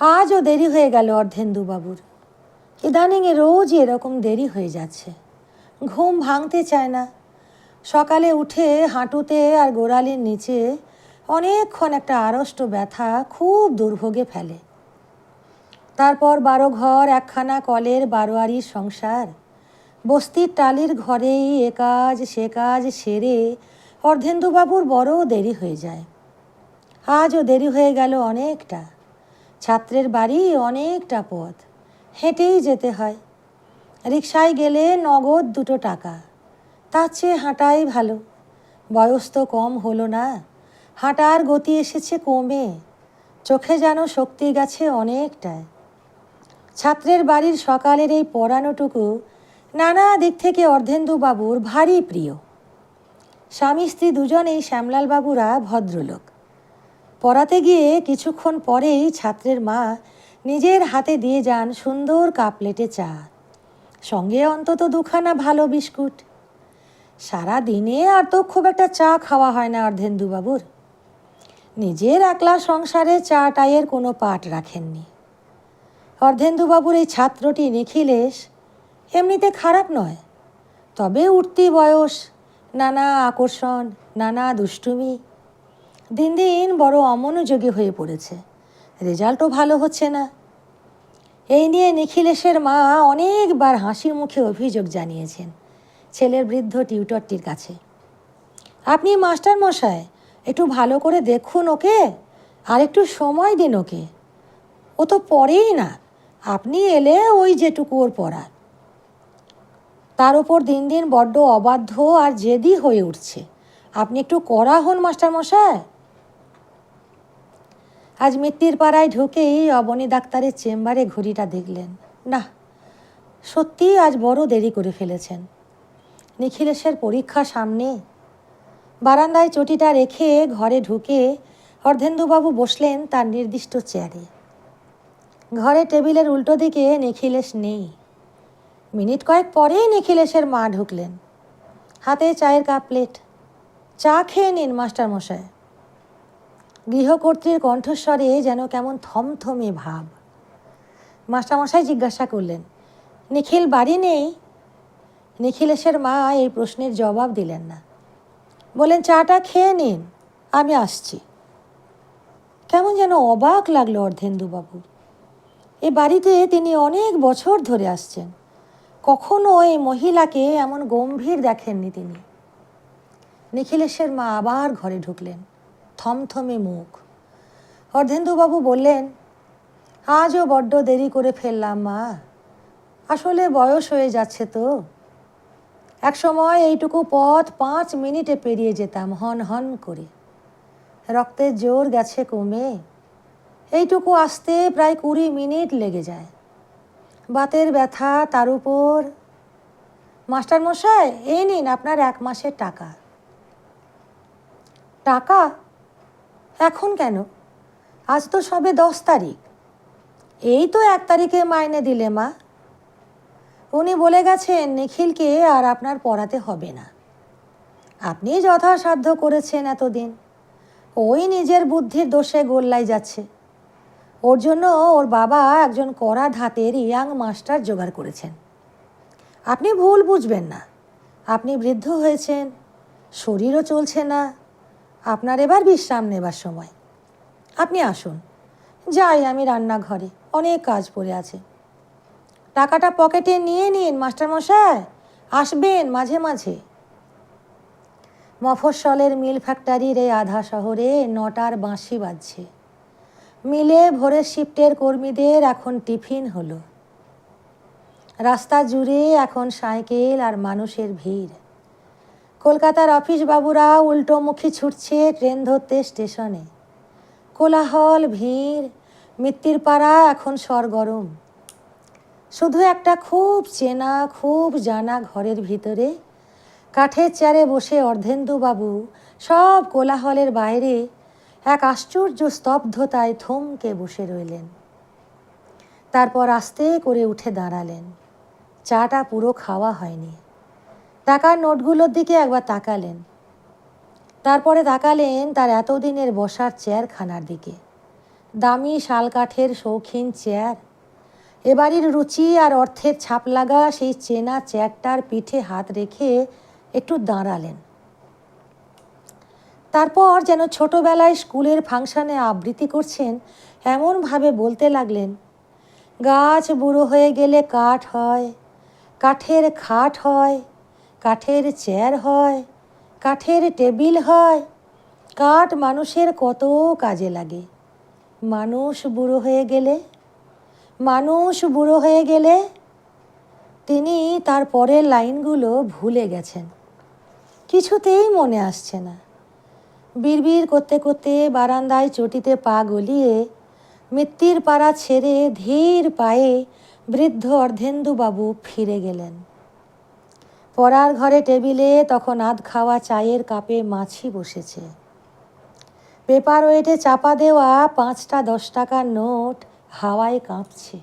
আজও দেরি হয়ে গেল অর্ধেন্দুবাবুর। ইদানিংয়ে রোজ এরকম দেরি হয়ে যাচ্ছে। ঘুম ভাঙতে চায় না। সকালে উঠে হাঁটুতে আর গোড়ালির নিচে অনেকক্ষণ একটা আড়ষ্ট ব্যথা খুব দুর্ভোগে ফেলে। তারপর বারো ঘর, একখানা কলের বারোয়ারির সংসার। বস্তির টালির ঘরেই এ কাজ, সে কাজ সেরে অর্ধেন্দুবাবুর বড় দেরি হয়ে যায়। আজও দেরি হয়ে গেল অনেকটা। ছাত্রের বাড়ি অনেকটা পথ। হেঁটেই যেতে হয়। রিক্সায় গেলে নগদ দুটো টাকা। তার চেয়ে হাঁটাই ভালো। বয়স তো কম হলো না। হাঁটার গতি এসেছে কমে। চোখে যেন শক্তি গেছে অনেকটায়। ছাত্রের বাড়ির সকালের এই পড়ানোটুকু নানা দিক থেকে অর্ধেন্দু বাবুর ভারী প্রিয়। স্বামী স্ত্রী দুজনেই শ্যামলাল বাবুরা ভদ্রলোক। পড়াতে গিয়ে কিছুক্ষণ পরেই ছাত্রের মা নিজের হাতে দিয়ে যান সুন্দর কাপ প্লেটে চা। সঙ্গে অন্তত দুখানা ভালো বিস্কুট। সারা দিনে আর তো খুব একটা চা খাওয়া হয় না অর্ধেন্দুবাবুর। নিজের একলা সংসারে চা টাইয়ের কোনো পাট রাখেননি। অর্ধেন্দুবাবুর এই ছাত্রটি নিখিলেশ এমনিতে খারাপ নয়, তবে উঠতি বয়স, নানা আকর্ষণ, নানা দুষ্টুমি দিন দিন বড় অমনোযোগী হয়ে পড়েছে। রেজাল্টও ভালো হচ্ছে না। এই নিয়ে নিখিলেশের মা অনেকবার হাসি মুখে অভিযোগ জানিয়েছেন ছেলের বৃদ্ধ টিউটরটির কাছে। আপনি মাস্টার মশাই একটু ভালো করে দেখুন ওকে, আর একটু সময় দিন ওকে। ও তো পড়েই না, আপনি এলে ওই যেটুকু ওর পড়া তার ওপর দিন দিন বড্ড অবাধ্য আর জেদি হয়ে উঠছে। আপনি একটু কড়া হন মাস্টার মশাই আজ পাড়ায় ঢুকেই অবনী ডাক্তারের চেম্বারে ঘড়িটা দেখলেন। না সত্যিই আজ বড় দেরি করে ফেলেছেন। নিখিলেশের পরীক্ষা সামনে। বারান্দায় চটিটা রেখে ঘরে ঢুকে অর্ধেন্দুবাবু বসলেন তার নির্দিষ্ট চেয়ারে। ঘরে টেবিলের উল্টো দিকে নিখিলেশ নেই। মিনিট কয়েক পরেই নিখিলেশের মা ঢুকলেন। হাতে চায়ের কাপ, প্লেট। চা খেয়ে নিন মাস্টার মশাই গৃহকর্ত্রীর কণ্ঠস্বরে যেন কেমন থমথমে ভাব। মাস্টারমশাই জিজ্ঞাসা করলেন, নিখিল, বাড়ি নেই? নিখিলেশের মা এই প্রশ্নের জবাব দিলেন না। বলেন চাটা খেয়ে নিন, আমি আসছি। কেমন যেন অবাক লাগল অর্ধেন্দুবাবু। এ বাড়িতে তিনি অনেক বছর ধরে আসছেন। কখনো এই মহিলাকে এমন গম্ভীর দেখেননি তিনি। নিখিলেশের মা আবার ঘরে ঢুকলেন। থমথমে মুখ। অর্ধেন্দুবাবু বললেন, আজও বড্ড দেরি করে ফেললাম, মা। আসলে বয়স হয়ে যাচ্ছে তো। এক সময় এইটুকু পথ পাঁচ মিনিটে পেরিয়ে যেতাম, হন হন করে। রক্তের জোর গেছে কমে। এইটুকু আসতে প্রায় কুড়ি মিনিট লেগে যায়। বাতের ব্যথা তার উপর। মাস্টারমশাই, এই নিন আপনার এক মাসের টাকা। টাকা? এখন কেন? আজ তো সবে দশ তারিখ। এই তো এক তারিখে মাইনে দিলে মা। উনি বলে গেছেন, নিখিলকে আর আপনার পড়াতে হবে না। আপনি যথাসাধ্য করেছেন এতদিন। ওই নিজের বুদ্ধির দোষে গোল্লাই যাচ্ছে। ওর জন্য ওর বাবা একজন কড়া ধাতের ইয়াং মাস্টার জোগাড় করেছেন। আপনি ভুল বুঝবেন না। আপনি বৃদ্ধ হয়েছেন, শরীরও চলছে না। আপনার এবার বিশ্রাম নেবার সময়। আপনি আসুন। যাই, আমি রান্নাঘরে অনেক কাজ পড়ে আছে। টাকাটা পকেটে নিয়ে নিন, মাস্টারমশাই। আসবেন মাঝে মাঝে। মফস্বলের মিল ফ্যাক্টরির এই আধা শহরে নটার বাঁশি বাজছে। মিলে ভোরের শিফটের কর্মীদের এখন টিফিন হলো। রাস্তা জুড়ে এখন সাইকেল আর মানুষের ভিড়। কলকাতার অফিস বাবুরা উল্টোমুখী ছুটছে ট্রেন ধরতে স্টেশনে। কোলাহল, ভিড় মৃত্যুর পাড়া, এখন সরগরম। শুধু একটা খুব চেনা, খুব জানা ঘরের ভিতরে, কাঠের চেয়ারে বসে অর্ধেন্দুবাবু সব কোলাহলের বাইরে এক আশ্চর্য স্তব্ধতায় থমকে বসে রইলেন। তারপর আস্তে করে উঠে দাঁড়ালেন। চাটা পুরো খাওয়া হয়নি। টাকার নোটগুলোর দিকে একবার তাকালেন। তারপরে তাকালেন তার এতদিনের বসার চেয়ারখানার দিকে। দামি শালকাঠের শৌখিন চেয়ার। এবাড়ির রুচি আর অর্থের ছাপ লাগা সেই চেনা চেয়ারটার পিঠে হাত রেখে একটু দাঁড়ালেন। তারপর যেন ছোটবেলায় স্কুলের ফাংশনে আবৃত্তি করছেন, এমনভাবে বলতে লাগলেন, গাছ বুড়ো হয়ে গেলে কাঠ হয়, কাঠের খাট হয় কাঠের চেয়ার হয়, কাঠের টেবিল হয়। কাঠ মানুষের কত কাজে লাগে। মানুষ বুড়ো হয়ে গেলে, মানুষ বুড়ো হয়ে গেলে তিনি তার পরের লাইনগুলো ভুলে গেছেন। কিছুতেই মনে আসছে না। বিড়বিড় করতে করতে বারান্দায় চটিতে পা গলিয়ে মৃত্যুর পাড়া ছেড়ে ধীর পায়ে বৃদ্ধ অর্ধেন্দুবাবু ফিরে গেলেন। পড়ার ঘরে টেবিলে তখন আধ খাওয়া চায়ের কাপে মাছি বসেছে। পেপার ওয়েটে চাপা দেওয়া পাঁচটা দশ টাকার নোট হাওয়ায় কাঁপছে।